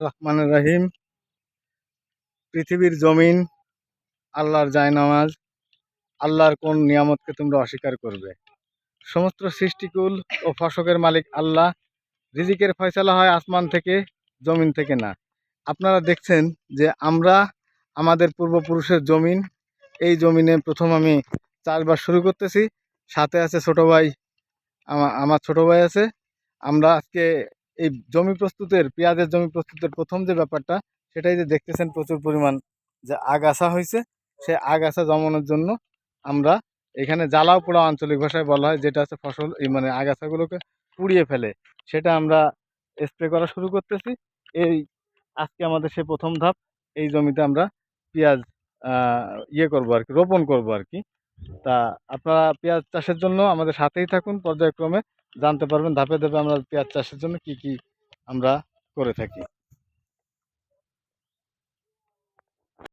রহমান রাহিম। পৃথিবীর জমিন, আল্লাহর জায়নামাজ, আল্লাহর কোন নিয়ামতকে তোমরা অস্বীকার করবে? সমস্ত সৃষ্টিকুল ও ফসকের মালিক আল্লাহ। রিজিকের ফয়সালা হয় আসমান থেকে, জমিন থেকে না। আপনারা দেখছেন যে আমরা, আমাদের পূর্বপুরুষের জমিন, এই জমিনে প্রথম আমি চাষবাস শুরু করতেছি। সাথে আছে ছোট ভাই আমার ছোট ভাই আছে। আমরা আজকে এই জমি প্রস্তুতের, পেঁয়াজের জমি প্রস্তুতের প্রথম যে ব্যাপারটা, সেটাই যে দেখতেছেন প্রচুর পরিমাণ যে আগাছা হয়েছে, সে আগাছা জমানোর জন্য আমরা এখানে জ্বালাও পোড়া আঞ্চলিক ভাষায় বলা হয়, যেটা হচ্ছে ফসল, এই মানে আগাছাগুলোকে পুড়িয়ে ফেলে। সেটা আমরা স্প্রে করা শুরু করতেছি। এই আজকে আমাদের সে প্রথম ধাপ, এই জমিতে আমরা পেঁয়াজ ইয়ে করব আর কি রোপণ করব আর কি তা আপনারা পেঁয়াজ চাষের জন্য আমাদের সাথেই থাকুন, পর্যায়ক্রমে জানতে পারবেন ধাপে ধাপে আমরা পেঁয়াজ চাষের জন্য কী কী আমরা করে থাকি।